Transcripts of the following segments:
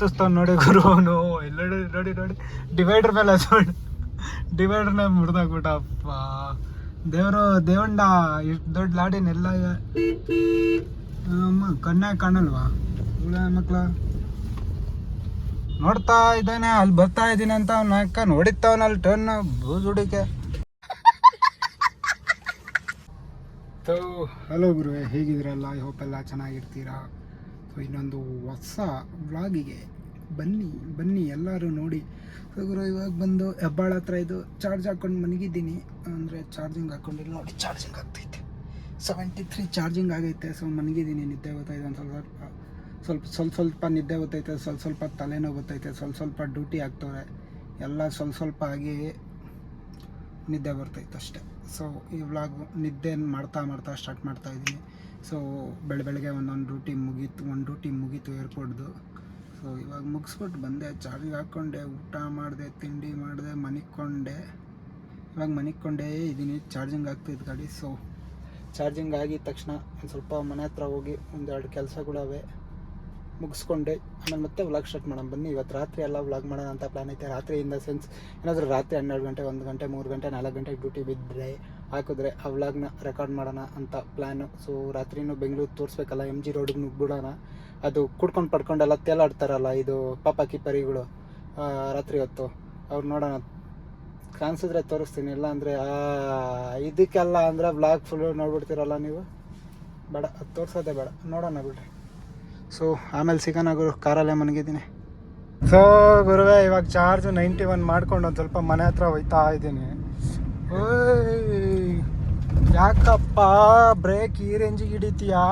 ಹತ್ತಿಸ್ತಾವ್ ನೋಡಿ ಗುರು ಅವನು ಎಲ್ಲ ನೋಡಿ ನೋಡಿ ಡಿವೈಡರ್ ಮೇಲೆ ಹತ್ಕೊಂಡು ಡಿವೈಡರ್ನ ಮುರಿದಾಗ್ಬಿಟ್ಟ ಅಪ್ಪ. ದೇವರು ದೇವಂಡ ಇಷ್ಟು ದೊಡ್ಡ ಲಾಡಿನೆಲ್ಲ ಅಮ್ಮ ಕಣ್ಣಾಗ ಕಾಣಲ್ವಾ? ಮಕ್ಕಳ ಮಕ್ಳ. ನೋಡ್ತಾ ಇದ್ದಾನೆ ಅಲ್ಲಿ ಬರ್ತಾ ಇದ್ದೀನಿ ಅಂತ ಅವ್ನ ಅಕ್ಕ ನೋಡಿತ್ತವನ ಅಲ್ಲಿ ಟರ್ನ್ ಬೂಜ್ ಹುಡಿಕೆ. ಹಲೋ ಗುರು ಹೇಗಿದ್ದೀರಲ್ಲ? ಐ ಹೋಪ್ ಎಲ್ಲ ಚೆನ್ನಾಗಿರ್ತೀರಾ? ಸೊ ಇನ್ನೊಂದು ಹೊಸ ವ್ಲಾಗಿಗೆ ಬನ್ನಿ ಬನ್ನಿ ಎಲ್ಲರೂ ನೋಡಿ. ಗುರು, ಇವಾಗ ಬಂದು ಹೆಬ್ಬಾಳ ಹತ್ರ ಇದು ಚಾರ್ಜ್ ಹಾಕೊಂಡು ಮನಗಿದ್ದೀನಿ ಅಂದರೆ ಚಾರ್ಜಿಂಗ್ ಹಾಕ್ಕೊಂಡಿಲ್ಲ ನೋಡಿ ಚಾರ್ಜಿಂಗ್ ಆಗ್ತೈತೆ. ಸೆವೆಂಟಿ ತ್ರೀ ಚಾರ್ಜಿಂಗ್ ಆಗೈತೆ. ಸೊ ಮನಗಿದ್ದೀನಿ ನಿದ್ದೆ ಗೊತ್ತಾಯ್ತು ಒಂದು ಸ್ವಲ್ಪ ಸ್ವಲ್ಪ ಸ್ವಲ್ಪ ಸ್ವಲ್ಪ ಸ್ವಲ್ಪ ನಿದ್ದೆ ಗೊತ್ತೈತೆ ಸ್ವಲ್ಪ ಸ್ವಲ್ಪ ತಲೆನೋವು ಗೊತ್ತೈತೆ ಸ್ವಲ್ಪ ಸ್ವಲ್ಪ ಡ್ಯೂಟಿ ಆಗ್ತವೆ ಎಲ್ಲ ಸ್ವಲ್ಪ ಸ್ವಲ್ಪ ಆಗಿ ನಿದ್ದೆ ಬರ್ತೈತೆ ಅಷ್ಟೇ. ಸೊ ಈ ವ್ಲಾಗ್ ನಿದ್ದೆ ಮಾಡ್ತಾ ಮಾಡ್ತಾ ಸ್ಟಾರ್ಟ್ ಮಾಡ್ತಾ ಇದ್ದೀನಿ. ಸೊ ಬೆಳ, ಬೆಳಗ್ಗೆ ಒಂದೊಂದು ಡ್ಯೂಟಿ ಮುಗೀತು, ಒಂದು ಡ್ಯೂಟಿ ಮುಗೀತು ಏರ್ಪೋರ್ಟ್ದು ಸೊ ಇವಾಗ ಮುಗಿಸ್ಬಿಟ್ಟು ಬಂದೆ ಚಾರ್ಜಿಗೆ ಹಾಕ್ಕೊಂಡೆ, ಊಟ ಮಾಡಿದೆ, ತಿಂಡಿ ಮಾಡಿದೆ ಮನಿಕೊಂಡೆ ಇವಾಗ ಮನಿಕೊಂಡೇ ಇದ್ದೀನಿ ಚಾರ್ಜಿಂಗ್ ಆಗ್ತಿದ್ದು ಗಾಡಿ. ಸೊ ಚಾರ್ಜಿಂಗ್ ಆಗಿದ ತಕ್ಷಣ ಒಂದು ಸ್ವಲ್ಪ ಮನೆ ಹತ್ರ ಹೋಗಿ ಒಂದೆರಡು ಕೆಲಸಗಳವೆ. ಮುಗಿಸ್ಕೊಂಡೆ. ಆಮೇಲೆ ಮತ್ತೆ ವ್ಲಾಗ್ ಸ್ಟಾರ್ಟ್ ಮಾಡೋಣ. ಬನ್ನಿ ಇವತ್ತು ರಾತ್ರಿ ಎಲ್ಲ ವ್ಲಾಗ್ ಮಾಡೋಣ ಅಂತ ಪ್ಲಾನ್ ಐತೆ. ರಾತ್ರಿ ಇನ್ ಸೆನ್ಸ್ ಏನಾದರೂ ರಾತ್ರಿ ಹನ್ನೆರಡು ಗಂಟೆ ಒಂದು ಗಂಟೆ, ಮೂರು ಗಂಟೆ, ನಾಲ್ಕು ಗಂಟೆಗೆ ಡ್ಯೂಟಿ ಬಿದ್ದರೆ ಹಾಕಿದ್ರೆ ಆ ವ್ಲಾಗ್ನ ರೆಕಾರ್ಡ್ ಮಾಡೋಣ ಅಂತ ಪ್ಲ್ಯಾನು ಸೊ ರಾತ್ರಿನೂ ಬೆಂಗಳೂರು ತೋರಿಸ್ಬೇಕಲ್ಲ ಎಂ ಜಿ ರೋಡಿಗೆ ನುಗ್ಬಿಡೋಣ. ಅದು ಕುಡ್ಕೊಂಡು ಪಡ್ಕೊಂಡೆಲ್ಲ ತೇಲಾಡ್ತಾರಲ್ಲ ಇದು ಪಾಪ ಕಿಪರಿಗಳು ರಾತ್ರಿ ಹೊತ್ತು. ಅವ್ರು ನೋಡೋಣ. ಕಾಣಿಸಿದ್ರೆ ತೋರಿಸ್ತೀನಿ. ಇಲ್ಲ ಅಂದರೆ ಇದಕ್ಕೆಲ್ಲ ಅಂದರೆ ವ್ಲಾಗ್ ಫುಲ್ಲು ನೋಡ್ಬಿಡ್ತೀರಲ್ಲ ನೀವು? ಬೇಡ, ಅದು ತೋರಿಸೋದೇ ಬೇಡ. ನೋಡೋಣ ಬಿಡ್ರಿ. ಸೊ ಆಮೇಲೆ ಸಿಗೋಣ ಗುರು, ಕಾರಲ್ಲೇ ಮನಗಿದ್ದೀನಿ. ಸೊ ಗುರುವೇ, ಇವಾಗ ಚಾರ್ಜ್ ನೈಂಟಿ ಒನ್ ಮಾಡ್ಕೊಂಡು ಒಂದು ಸ್ವಲ್ಪ ಮನೆ ಹತ್ರ ಹೋಯ್ತಾ ಇದ್ದೀನಿ. ಯಾಕಪ್ಪ ಬ್ರೇಕ್ ಈ ರೇಂಜಿಗೆ ಹಿಡಿತೀಯಾ?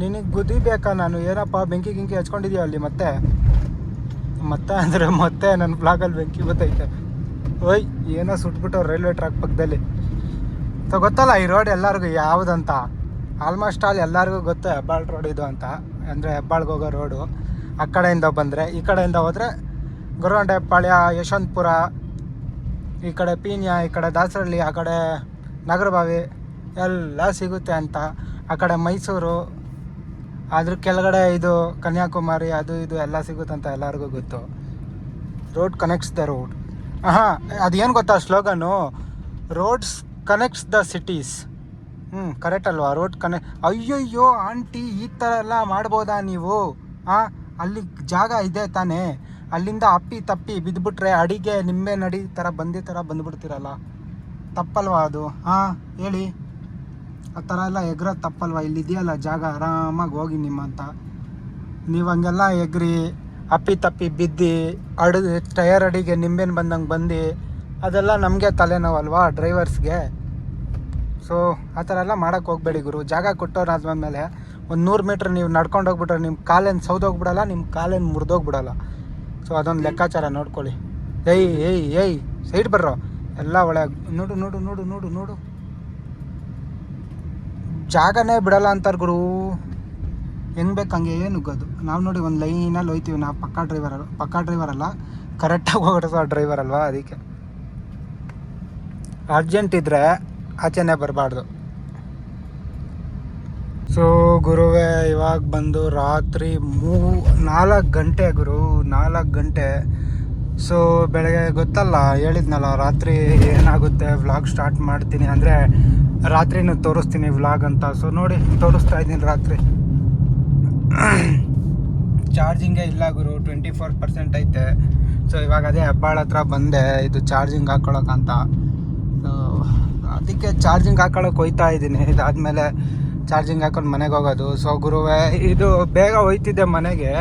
ನಿನಗೆ ಗುದಿಬೇಕಾ ಬೇಕಾ ನಾನು? ಏನಪ್ಪ, ಬೆಂಕಿ ಗಿಂಕಿ ಹಚ್ಕೊಂಡಿದ್ಯಾ ಅಲ್ಲಿ ಮತ್ತೆ? ಮತ್ತೆ ಅಂದರೆ ಮತ್ತೆ ನನ್ನ ಬ್ಲಾಗಲ್ಲಿ ಬೆಂಕಿ ಗೊತ್ತೈತೆ ಓಯ್, ಏನೋ ಸುಟ್ಬಿಟ್ಟು ರೈಲ್ವೆ ಟ್ರ್ಯಾಕ್ ಪಕ್ಕದಲ್ಲಿ ಸೊ ಗೊತ್ತಲ್ಲ, ಈ ರೋಡ್ ಎಲ್ಲರಿಗೂ ಯಾವುದಂತ? ಆಲ್ಮೋಸ್ಟ್ ಆಲ್ ಎಲ್ಲರಿಗೂ ಗೊತ್ತೆ ಹೆಬ್ಬಾಳ್ ರೋಡ್ ಇದು ಅಂತ. ಅಂದರೆ ಹೆಬ್ಬಾಳ್ಗೆ ಹೋಗೋ ರೋಡು, ಆ ಕಡೆಯಿಂದ ಬಂದರೆ, ಈ ಕಡೆಯಿಂದ ಹೋದರೆ ಗೊರವಂಡೆಪಾಳ್ಯ ಯಶವಂತಪುರ, ಈ ಕಡೆ ಪೀನ್ಯ ಈ ಕಡೆ ದಾಸರಳ್ಳಿ, ಆ ಕಡೆ ನಾಗರಬಾವಿ ಎಲ್ಲ ಸಿಗುತ್ತೆ ಅಂತ. ಆ ಕಡೆ ಮೈಸೂರು ಅದ್ರ ಕೆಳಗಡೆ ಇದು ಕನ್ಯಾಕುಮಾರಿ, ಅದು ಇದು ಎಲ್ಲ ಸಿಗುತ್ತಂತ ಎಲ್ಲರಿಗೂ ಗೊತ್ತು. ರೋಡ್ ಕನೆಕ್ಟ್ಸ್ ದ ರೋಡ್ ಹಾಂ ಅದೇನು ಗೊತ್ತಾ slogan roads connects the cities ಹ್ಞೂ ಕರೆಕ್ಟ್ ಅಲ್ವಾ? ರೋಡ್ ಕನೆ ಅಯ್ಯಯ್ಯೋ ಆಂಟಿ ಈ ಥರ ಎಲ್ಲ ಮಾಡ್ಬೋದಾ ನೀವು? ಹಾಂ ಅಲ್ಲಿ ಜಾಗ ಇದೆ ತಾನೇ. ಅಲ್ಲಿಂದ ಅಪ್ಪಿ ತಪ್ಪಿ ಬಿದ್ದುಬಿಟ್ರೆ ಅಡಿಗೆ ನಿಂಬೆ ನಡಿ ಥರ ಬಂದಿ ಥರ ಬಂದ್ಬಿಡ್ತೀರಲ್ಲ. ತಪ್ಪಲ್ವಾ ಅದು? ಹಾಂ ಹೇಳಿ. ಆ ಥರ ಎಲ್ಲ ಎಗ್ರೋದು ತಪ್ಪಲ್ವಾ? ಇಲ್ಲಿ ಇದೆಯಲ್ಲ ಜಾಗ, ಆರಾಮಾಗಿ ಹೋಗಿ ನಿಮ್ಮ ಅಂತ. ನೀವು ಹಂಗೆಲ್ಲ ಎಗ್ರಿ, ಅಪ್ಪಿ ತಪ್ಪಿ ಬಿದ್ದು, ಅಡ ಟಯರ್ ಅಡಿಗೆ ನಿಂಬೆನ ಬಂದಂಗೆ ಬಂದು, ಅದೆಲ್ಲ ನಮಗೆ ತಲೆನೋವಲ್ವಾ ಡ್ರೈವರ್ಸ್ಗೆ ಸೊ ಆ ಥರ ಎಲ್ಲ ಮಾಡೋಕ್ಕೆ ಹೋಗಬೇಡಿ ಗುರು. ಜಾಗ ಕೊಟ್ಟವ್ರು ಆದ್ಮೇಲೆ ಒಂದು ನೂರು ಮೀಟ್ರ್ ನೀವು ನಡ್ಕೊಂಡು ಹೋಗ್ಬಿಟ್ರೆ ನಿಮ್ಮ ಕಾಲೇನು ಸೌದೋಗ್ಬಿಡಲ್ಲ ನಿಮ್ಮ ಕಾಲೇನು ಮುರಿದೋಗ್ಬಿಡಲ್ಲ ಸೊ ಅದೊಂದು ಲೆಕ್ಕಾಚಾರ ನೋಡ್ಕೊಳ್ಳಿ. ಏಯ್ ಏಯ್ ಏಯ್, ಸೈಡ್ ಬರ್ರೋ. ಎಲ್ಲ ಒಳಗೆ ನೋಡು ನೋಡು ನೋಡು ನೋಡು ನೋಡು. ಜಾಗನೇ ಬಿಡಲ್ಲ ಅಂತಾರೆ ಗುರು. ಹೆಂಗ್ ಬೇಕು ಹಂಗೆ ನುಗ್ಗೋದು ನಾವು ನೋಡಿ ಒಂದು ಲೈನಲ್ಲಿ ಹೋಯ್ತೀವಿ. ನಾವು ಪಕ್ಕಾ ಡ್ರೈವರ್ ಪಕ್ಕಾ ಡ್ರೈವರ್ ಅಲ್ಲ ಕರೆಕ್ಟಾಗಿ ಹೋಗಿರೋ ಡ್ರೈವರ್ ಅಲ್ವಾ ಅದಕ್ಕೆ. ಅರ್ಜೆಂಟ್ ಇದ್ದರೆ ಆಚೆನೇ ಬರಬಾರ್ದು. ಸೊ ಗುರುವೇ, ಇವಾಗ ಬಂದು ರಾತ್ರಿ ಮೂ ನಾಲ್ಕು ಗಂಟೆ ಗುರು, ನಾಲ್ಕು ಗಂಟೆ. ಸೊ ಬೆಳಗ್ಗೆ ಗೊತ್ತಲ್ಲ, ಹೇಳಿದ್ನಲ್ಲ, ರಾತ್ರಿ ಏನಾಗುತ್ತೆ ವ್ಲಾಗ್ ಸ್ಟಾರ್ಟ್ ಮಾಡ್ತೀನಿ ಅಂದರೆ ರಾತ್ರಿನೂ ತೋರಿಸ್ತೀನಿ ವ್ಲಾಗ್ ಅಂತ. ಸೊ ನೋಡಿ, ತೋರಿಸ್ತಾ ಇದ್ದೀನಿ ರಾತ್ರಿ. ಚಾರ್ಜಿಂಗೇ ಇಲ್ಲ ಗುರು ಟ್ವೆಂಟಿ ಫೋರ್ ಪರ್ಸೆಂಟ್ ಐತೆ. ಸೊ ಇವಾಗ ಅದೇ ಹೆಬ್ಬಾಳ ಹತ್ರ ಬಂದೆ, ಇದು ಚಾರ್ಜಿಂಗ್ ಹಾಕ್ಕೊಳಕ್ಕಂತ ಅದಕ್ಕೆ ಚಾರ್ಜಿಂಗ್ ಹಾಕೊಳ್ಳೋಕೆ ಹೋಯ್ತಾ ಇದ್ದೀನಿ. ಇದಾದಮೇಲೆ ಚಾರ್ಜಿಂಗ್ ಹಾಕೊಂಡು ಮನೆಗೆ ಹೋಗೋದು. ಸೊ ಗುರುವೆ, ಇದು ಬೇಗ ಹೋಯ್ತಿದ್ದೆ ಮನೆಗೆ.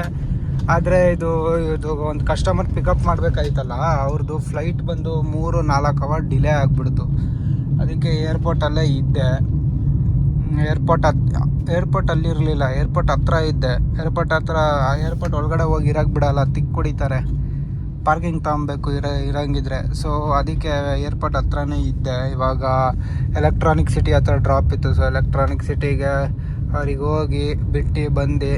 ಆದರೆ ಇದು ಇದು ಒಂದು ಕಸ್ಟಮರ್ ಪಿಕಪ್ ಮಾಡಬೇಕಾಯ್ತಲ್ಲ ಅವ್ರದ್ದು ಫ್ಲೈಟ್ ಬಂದು ಮೂರು, ನಾಲ್ಕು ಅವರ್ ಡಿಲೇ ಆಗಿಬಿಡ್ತು. ಅದಕ್ಕೆ ಏರ್ಪೋರ್ಟಲ್ಲೇ ಇದ್ದೆ. ಏರ್ಪೋರ್ಟ್ ಹತ್ ಏರ್ಪೋರ್ಟ್ ಅಲ್ಲಿ ಇರಲಿಲ್ಲ. ಏರ್ಪೋರ್ಟ್ ಹತ್ರ ಇದ್ದೆ. ಏರ್ಪೋರ್ಟ್ ಹತ್ರ ಏರ್ಪೋರ್ಟ್ ಒಳಗಡೆ ಹೋಗಿ ಇರಕ್ಕೆ ಬಿಡಲ್ಲ. ತಿಕ್ ಕುಡಿತಾರೆ. ಪಾರ್ಕಿಂಗ್ ತಗೊಬೇಕು, ಇರ, ಇರಂಗಿದ್ರೆ. ಸೊ ಅದಕ್ಕೆ ಏರ್ಪೋರ್ಟ್ ಹತ್ರನೇ ಇದ್ದೆ. ಇವಾಗ ಎಲೆಕ್ಟ್ರಾನಿಕ್ ಸಿಟಿ ಹತ್ರ ಡ್ರಾಪ್ ಇತ್ತು. ಸೊ ಎಲೆಕ್ಟ್ರಾನಿಕ್ ಸಿಟಿಗೆ ಅವ್ರಿಗೆ ಹೋಗಿ ಬಿಟ್ಟು ಬಂದು.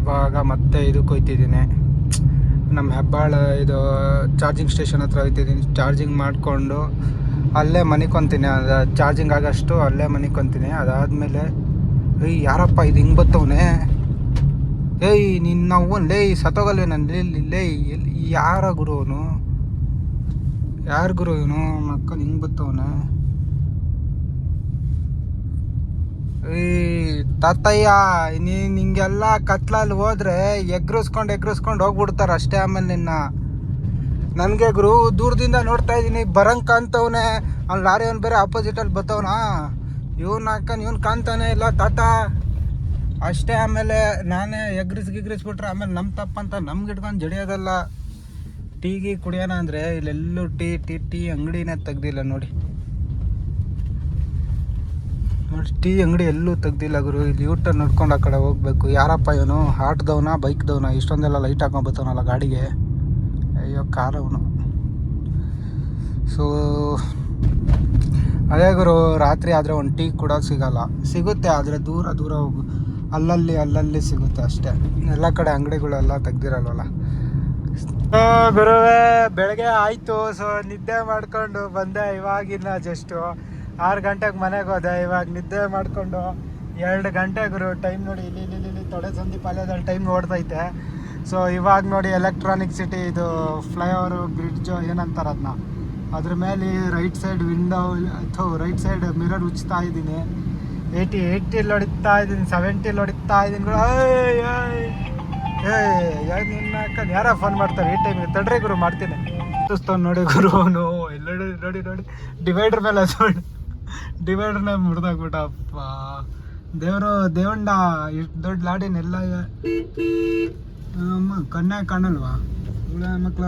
ಇವಾಗ ಮತ್ತೆ ಇದಕ್ಕೆ ಹೋಯ್ತಿದ್ದೀನಿ ನಮ್ಮ ಹೆಬ್ಬಾಳ ಇದು ಚಾರ್ಜಿಂಗ್ ಸ್ಟೇಷನ್ ಹತ್ರ ಹೋಗ್ತಿದ್ದೀನಿ ಚಾರ್ಜಿಂಗ್ ಮಾಡಿಕೊಂಡು ಅಲ್ಲೇ ಮನಿಕೊಂತೀನಿ. ಅದು ಚಾರ್ಜಿಂಗ್ ಆಗೋಷ್ಟು ಅಲ್ಲೇ ಮನಿಕೊಂತೀನಿ. ಅದಾದಮೇಲೆ ಅಯ್ಯ ಯಾರಪ್ಪ, ಇದು ಹಿಂಗೆ ಬತ್ತವನೆ? ಏಯ್ ನಿನ್ನ ಅವ್ವನ್, ಲೇ ಸತ್ತೋಗಲ್ವೇ ನನ್ನ ಇಲ್ಲಿ ಲೇ, ಎಲ್ಲಿ, ಯಾರ ಗುರು ಅವನು? ಯಾರ ಗುರು ಇವನು? ಮಕ್ಕಳು ಹಿಂಗೆ ಬತ್ತವನ ಏ, ತಾತಯ್ಯ, ನೀ, ನಿಂಗೆಲ್ಲ ಕತ್ಲಲ್ಲಿ ಹೋದ್ರೆ ಎಗ್ರಿಸ್ಕೊಂಡು ಎಗ್ರಿಸ್ಕೊಂಡು ಹೋಗ್ಬಿಡ್ತಾರ ಅಷ್ಟೇ ಆಮೇಲೆ ನಿನ್ನ. ನನಗೆ ಗುರು, ದೂರದಿಂದ ನೋಡ್ತಾ ಇದ್ದೀನಿ ಬರಂಗ್ ಕಾಣ್ತವನೆ. ಅವ್ನು ಲಾರಿ ಅವ್ನು ಬೇರೆ ಆಪೋಸಿಟಲ್ಲಿ ಬತ್ತವನ? ಇವ್ನ ಅಕ್ಕ ಇವ್ನು ಕಾಣ್ತಾನೆ ಇಲ್ಲ ತಾತ. ಅಷ್ಟೇ ಆಮೇಲೆ ನಾನೇ ಎಗ್ರಿಸ್ ಗಿಗ್ರಿಸ್ ಬಿಟ್ರೆ ಆಮೇಲೆ ನಮ್ಮ ತಪ್ಪಂತ ನಮ್ಗೆ ಇಟ್ಕೊಂಡು ಜಡಿಯೋದಲ್ಲ. ಟೀಗಿ ಕುಡಿಯೋಣ ಅಂದರೆ ಇಲ್ಲೆಲ್ಲೂ ಟೀ ಟೀ ಟೀ ಅಂಗಡಿನೇ ತೆಗ್ದಿಲ್ಲ ನೋಡಿ. ನೋಡಿ, ಟೀ ಅಂಗಡಿ ಎಲ್ಲೂ ತೆಗ್ದಿಲ್ಲ ಗುರು. ಇಲ್ಲಿ ಯೂಟರ್ ನೋಡ್ಕೊಂಡು ಆ ಕಡೆ ಹೋಗ್ಬೇಕು. ಯಾರಪ್ಪ ಇವನು? ಆಟೋದವನ ಬೈಕ್ದವನ ಇಷ್ಟೊಂದೆಲ್ಲ ಲೈಟ್ ಹಾಕೊಂಬತ್ತವನಲ್ಲ ಗಾಡಿಗೆ? ಅಯ್ಯೋ ಕಾರವನು ಸೊ ಅದೇ ಗುರು, ರಾತ್ರಿ ಆದರೆ ಒಂದು ಟೀ ಕೂಡ ಸಿಗಲ್ಲ. ಸಿಗುತ್ತೆ, ಆದರೆ ದೂರ ದೂರ ಹೋಗು. ಅಲ್ಲಲ್ಲಿ ಅಲ್ಲಲ್ಲಿ ಸಿಗುತ್ತೆ ಅಷ್ಟೇ. ಎಲ್ಲ ಕಡೆ ಅಂಗಡಿಗಳೆಲ್ಲ ತೆಗ್ದಿರಲ್ವಲ್ಲ? ಗುರುವೆ, ಬೆಳಗ್ಗೆ ಆಯಿತು. ಸೊ ನಿದ್ದೆ ಮಾಡ್ಕೊಂಡು ಬಂದೆ. ಇವಾಗಿನ ಜಸ್ಟು ಆರು ಗಂಟೆಗೆ ಮನೆಗೆ ಹೋದೆ. ಇವಾಗ ನಿದ್ದೆ ಮಾಡಿಕೊಂಡು ಎರಡು ಗಂಟೆ ಗುರು ಟೈಮ್ ನೋಡಿ ಇಲ್ಲಿ ಇಲ್ಲಿ ಇಲ್ಲಿ ತೊಡೆ ಸಂದಿ ಪಾಳ್ಯದಲ್ಲಿ ಟೈಮ್ ಓಡ್ತೈತೆ. ಸೊ ಇವಾಗ ನೋಡಿ ಎಲೆಕ್ಟ್ರಾನಿಕ್ ಸಿಟಿ ಇದು ಫ್ಲೈಓವರು ಬ್ರಿಡ್ಜು ಏನಂತಾರೆ ಅದನ್ನ ಅದ್ರ ಮೇಲೆ ರೈಟ್ ಸೈಡ್ ವಿಂಡೋ ಅಥವಾ ರೈಟ್ ಸೈಡ್ ಮಿರರ್ ಉಚ್ತಾ ಇದ್ದೀನಿ. ಏಯ್ಟಿ ಏಯ್ಟಿಲಿ ಹೊಡಿತಾ ಇದ್ದೀನಿ ಸೆವೆಂಟಿಲಿ ಹೊಡಿತಾ ಇದ್ದೀನಿ ಗುರು. ಏಯ್ ಏಯ್ ನಿನ್ನ ಹಾಕೊಂಡು ಯಾರ ಫೋನ್ ಮಾಡ್ತಾರೆ, ಈ ಟೈಮಿಗೆ ತಡ್ರಿ ಗುರು, ಮಾಡ್ತೀನಿ. ಸುಸ್ತವ್ ನೋಡಿ ಗುರು, ಅವನು ನೋಡಿ ನೋಡಿ ಡಿವೈಡರ್ ಮೇಲೆ ಹಸ್ಕೊಂಡು ಡಿವೈಡರ್ನ ಮುರಿದಾಗ್ಬಿಟ್ಟಪ್ಪ ದೇವರು ದೇವಂಡ ಇಷ್ಟು ದೊಡ್ಡ ಲಾಡಿನೆಲ್ಲ ಕಣ್ಣಾಗ ಕಾಣಲ್ವಾ? ಮಕ್ಳ.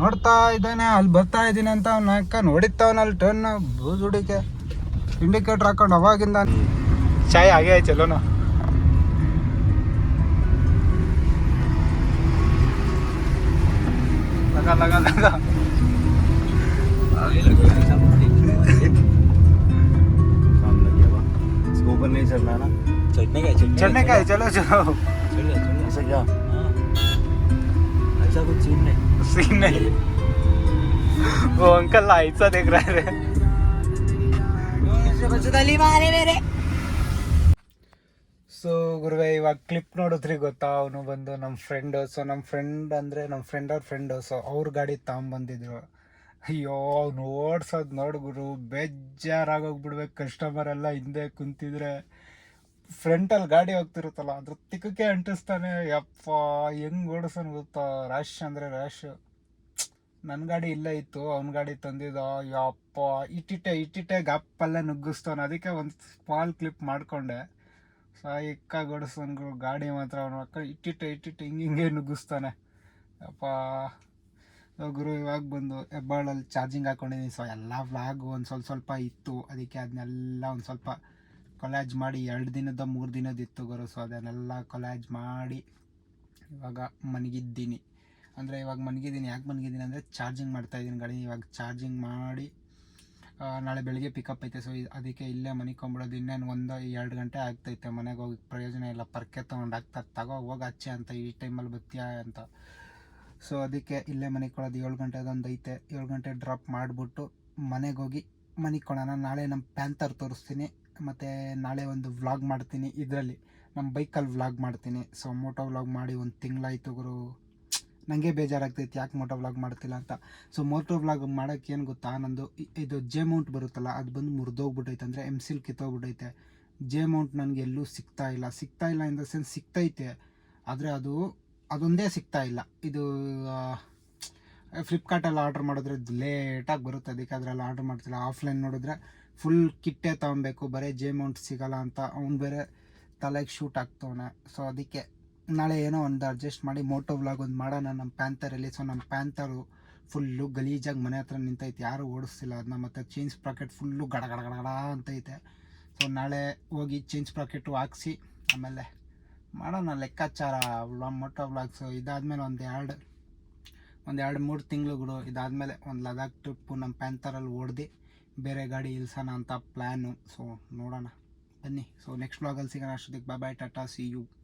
ನೋಡ್ತಾ ಇದ್ದಾನೆ, ಅಲ್ಲಿ ಬರ್ತಾ ಇದ್ದೀನಿ ಅಂತ ಅವ್ನ ಅಕ್ಕ ನೋಡಿತ್ತವನ ಅಲ್ಲಿ ಟರ್ನ್ ಬೂಜುಡಿಕೆ ಇಂಡಿಕೇಟ್ರ್ ಹಾಕೊಂಡು ಅವಾಗಿಂದ ಚಾಯ್ ಆಗೇ ಚಲೋನು ಲಗ ಲಗ ಲಗ काम लग गया बा इसको ऊपर नहीं चढ़ना है ना चढ़ने का चढ़ने चढ़ने का है चलो चलो चल जा चल ऐसा क्या ऐसा कुछ सीन नहीं सीन नहीं वो अंकल ऐसा देख रहे थे ಸೊ ಗುರುವೆ ಇವಾಗ ಕ್ಲಿಪ್ ನೋಡಿದ್ರಿ ಗೊತ್ತಾ? ಅವನು ಬಂದು ನಮ್ಮ ಫ್ರೆಂಡು ಸೊ ನಮ್ಮ ಫ್ರೆಂಡ್ ಅಂದರೆ ನಮ್ಮ ಫ್ರೆಂಡ್ ಅವ್ರ ಫ್ರೆಂಡು ಸೊ ಅವ್ರ ಗಾಡಿ ತಗೊಂಬಂದಿದ್ರು. ಅಯ್ಯೋ, ಅವ್ನು ಓಡ್ಸೋದು ನೋಡು ಗುರು, ಬೇಜಾರಾಗೋಗ್ಬಿಡ್ಬೇಕು. ಕಸ್ಟಮರ್ ಎಲ್ಲ ಹಿಂದೆ ಕುಂತಿದ್ರೆ ಫ್ರಂಟಲ್ಲಿ ಗಾಡಿ ಹೋಗ್ತಿರುತ್ತಲ್ಲ, ಅದ್ರ ತಿಕ್ಕಕ್ಕೆ ಅಂಟಿಸ್ತಾನೆ. ಯಪ್ಪ, ಹೆಂಗ್ ಓಡಿಸೋನು ಗೊತ್ತಾ? ರ್ಯಾಶ್ ಅಂದರೆ ರ್ಯಾಶ್ ನನ್ನ ಗಾಡಿ ಇಲ್ಲೇ ಇತ್ತು, ಅವ್ನ ಗಾಡಿ ತಂದಿದ್ದ. ಯಪ್ಪ ಇಟ್ಟಿಟ್ಟೆ ಇಟ್ಟಿಟ್ಟೆ ಗಪ್ಪಲ್ಲೇ ನುಗ್ಗಿಸ್ತಾನೆ ಅದಕ್ಕೆ ಒಂದು ಸ್ಮಾಲ್ ಕ್ಲಿಪ್ ಮಾಡಿಕೊಂಡೆ. ಸೊ ಇಕ್ಕ ಗೊಡಿಸ್ಕೊಂಡು ಗಾಡಿ ಮಾತ್ರ ಅವನು ಮಕ್ಕಳು ಇಟ್ಟಿಟ್ಟೆ ಇಟ್ಟಿಟ್ಟೆ, ಹಿಂಗೆ ಹಿಂಗೆ ನುಗ್ಗಿಸ್ತಾನೆ. ಅಪ್ಪ ಗುರು ಇವಾಗ ಬಂದು ಹೆಬ್ಬಾಳಲ್ಲಿ ಚಾರ್ಜಿಂಗ್ ಹಾಕೊಂಡಿದ್ದೀನಿ ಸೊ, ಎಲ್ಲ ವ್ಲಾಗು ಒಂದು ಸ್ವಲ್ಪ ಸ್ವಲ್ಪ ಇತ್ತು. ಅದಕ್ಕೆ ಅದನ್ನೆಲ್ಲ ಒಂದು ಸ್ವಲ್ಪ ಕೊಲ್ಯಾಜ್ ಮಾಡಿ ಎರಡು ದಿನದ, ಮೂರು ದಿನದ ಇತ್ತು ಗುರು. ಸೊ, ಅದನ್ನೆಲ್ಲ ಕೊಲ್ಯಾಜ್ ಮಾಡಿ ಇವಾಗ ಮನಗಿದ್ದೀನಿ. ಅಂದರೆ ಇವಾಗ ಮನಗಿದ್ದೀನಿ. ಯಾಕೆ ಮನಗಿದ್ದೀನಿ ಅಂದರೆ ಚಾರ್ಜಿಂಗ್ ಮಾಡ್ತಾಯಿದ್ದೀನಿ ಗಾಡಿ. ಇವಾಗ ಚಾರ್ಜಿಂಗ್ ಮಾಡಿ ನಾಳೆ ಬೆಳಿಗ್ಗೆ ಪಿಕಪ್ ಐತೆ. ಸೊ ಅದಕ್ಕೆ ಇಲ್ಲೇ ಮನಿಕೊಂಬಿಡೋದು ಇನ್ನೇನು ಒಂದು ಎರಡು ಗಂಟೆ ಆಗ್ತೈತೆ ಮನೆಗೆ ಹೋಗಿ. ಪ್ರಯೋಜನ ಇಲ್ಲ. ಪರ್ಕೆ ತೊಗೊಂಡು ಆಗ್ತಾ ತಗೋ, ಹೋಗಿ ಹಚ್ಚೆ ಅಂತ ಈ ಟೈಮಲ್ಲಿ ಬತ್ತೀಯಾ ಅಂತ. ಸೊ ಅದಕ್ಕೆ ಇಲ್ಲೇ ಮನೆಗೆ ಕೊಡೋದು. ಏಳು ಗಂಟೆದೊಂದು ಐತೆ. ಏಳು ಗಂಟೆ ಡ್ರಾಪ್ ಮಾಡಿಬಿಟ್ಟು ಮನೆಗೆ ಹೋಗಿ ಮನೆಗೆ ಕೊಡೋಣ. ನಾಳೆ ನಮ್ಮ ಪ್ಯಾಂಥರ್ ತೋರಿಸ್ತೀನಿ. ಮತ್ತು ನಾಳೆ ಒಂದು ವ್ಲಾಗ್ ಮಾಡ್ತೀನಿ ಇದರಲ್ಲಿ. ನಮ್ಮ ಬೈಕಲ್ಲಿ ವ್ಲಾಗ್ ಮಾಡ್ತೀನಿ. ಸೊ ಮೋಟೋ ವ್ಲಾಗ್ ಮಾಡಿ ಒಂದು ತಿಂಗಳಾಯ್ತು ಗುರು. ನನಗೆ ಬೇಜಾರಾಗ್ತೈತಿ, ಯಾಕೆ ಮೋಟೋ ವ್ಲಾಗ್ ಮಾಡ್ತಿಲ್ಲ ಅಂತ. ಸೊ ಮೋಟೋ ವ್ಲಾಗ್ ಮಾಡೋಕ್ಕೆ ಏನು ಗೊತ್ತಾ ನಂದು ಇದು ಜೆ ಮೌಂಟ್ ಬರುತ್ತಲ್ಲ, ಅದು ಬಂದು ಮುರಿದೋಗ್ಬಿಟ್ಟೈತೆ ಅಂದರೆ ಎಂ ಸಿಲ್ ಕಿತ್ತೋಗ್ಬಿಟ್ಟೈತೆ ಜೆ ಮೌಂಟ್ ನನಗೆ ಎಲ್ಲೂ ಸಿಗ್ತಾ ಇಲ್ಲ. ಸಿಗ್ತಾ ಇಲ್ಲ ಇನ್ ದ ಸೆನ್ಸ್ ಸಿಗ್ತೈತೆ, ಆದರೆ ಅದು, ಅದೊಂದೇ ಸಿಗ್ತಾ ಇಲ್ಲ. ಇದು ಫ್ಲಿಪ್ಕಾರ್ಟಲ್ಲಿ ಆರ್ಡ್ರ್ ಮಾಡಿದ್ರೆ ಲೇಟಾಗಿ ಬರುತ್ತೆ, ಅದಕ್ಕೆ ಅದರಲ್ಲಿ ಆರ್ಡ್ರ್ ಮಾಡ್ತಿಲ್ಲ. ಆಫ್ಲೈನ್ ನೋಡಿದ್ರೆ ಫುಲ್ ಕಿಟ್ಟೆ ತೊಗೊಬೇಕು, ಬರೀ ಜೆ ಮೌಂಟ್ ಸಿಗೋಲ್ಲ ಅಂತ, ಅವ್ನು ಬೇರೆ ತಲೆಗೆ ಶೂಟ್ ಆಗ್ತವನೆ ಸೊ ಅದಕ್ಕೆ ನಾಳೆ ಏನೋ ಒಂದು ಅಡ್ಜಸ್ಟ್ ಮಾಡಿ ಮೋಟೋ ವ್ಲಾಗ್ ಒಂದು ಮಾಡೋಣ ನಮ್ಮ ಪ್ಯಾಂಥರಲ್ಲಿ ಸೊ ನಮ್ಮ ಪ್ಯಾಂಥರು ಫುಲ್ಲು ಗಲೀಜಾಗಿ ಮನೆ ಹತ್ರ ನಿಂತೈತೆ, ಯಾರು ಓಡಿಸ್ತಿಲ್ಲ ಅದನ್ನ ಮತ್ತು ಚೇಂಜ್ ಪ್ರಾಕೆಟ್ ಫುಲ್ಲು ಗಡ ಗಡ ಗಡ ಅಂತೈತೆ. ಸೊ ನಾಳೆ ಹೋಗಿ ಚೇಂಜ್ ಪ್ರಾಕೆಟು ಹಾಕ್ಸಿ, ಆಮೇಲೆ ಮಾಡೋಣ ಲೆಕ್ಕಾಚಾರ ವ್ಲಾ- ಮೋಟೋ ವ್ಲಾಗ್ಸು ಇದಾದಮೇಲೆ ಒಂದು ಎರಡು ಒಂದು ಎರಡು ಮೂರು ತಿಂಗಳುಗಳು ಇದಾದಮೇಲೆ ಒಂದು ಲದಾಖ್ ಟ್ರಿಪ್ಪು ನಮ್ಮ ಪ್ಯಾಂಥರಲ್ಲಿ ಓಡ್ದು, ಬೇರೆ ಗಾಡಿ ಇಲ್ಸೋಣ ಅಂತ ಪ್ಲ್ಯಾನು ಸೊ ನೋಡೋಣ. ಬನ್ನಿ. ಸೊ ನೆಕ್ಸ್ಟ್ ವ್ಲಾಗಲ್ಲಿ ಸಿಗೋಣ. ಅಷ್ಟೊತ್ತಿಗೆ bye bye tata see you